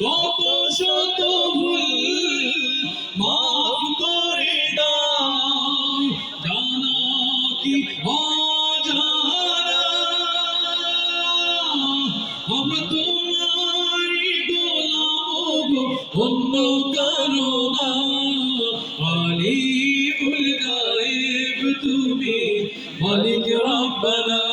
কত শত ভুল, মাফ করে দাও। জানা কি অজানা, আমরা তোমারই গোলাম অন্য কারও না। আলিমুল গায়েব তুমি, মালিক রব্বানা।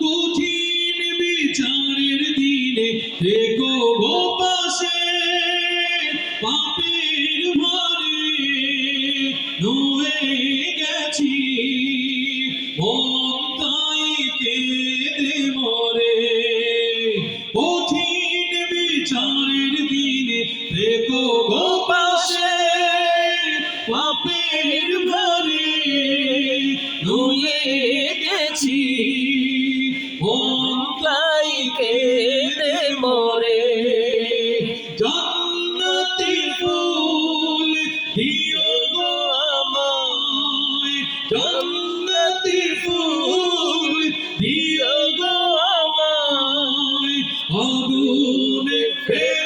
কঠিন বিচারের দিনে দেখো দেখো গো পাশে পাপের ভারে নুয়ে গেছি। তাই কেঁদে মরে। জান্নাতি ফুল দিও গো আমায়। জান্নাতি ফুল দিও গো আমায়। আগুনে ফেলে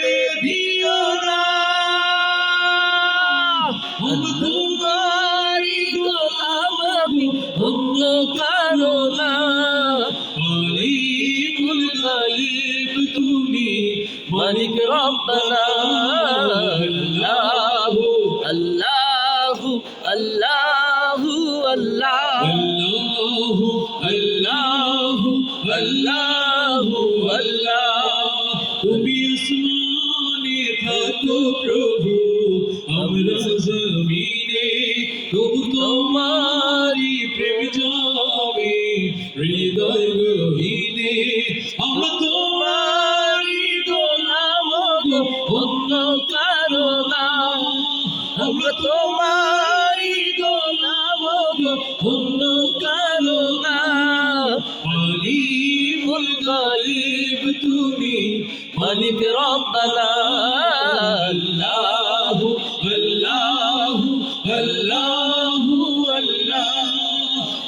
তোমারি গোলাম আমি, অন্য কারও না। আলিমুল গায়েব তুমি, মালিক রব্বানা। আল্লাহু আল্লাহু, আল্লাহ। আল্লাহু আল্লাহু আল্লাহু, আল্লাহ। জমিনে, তবু তোমারি প্রেম যাবে হৃদয় গহীনে। আমরা তোমারি গোলাম অন্য কারও না আমরা তোমারি গোলাম অন্য কারও না আলিমুল গায়েব তুমি মালিক রব্বানা।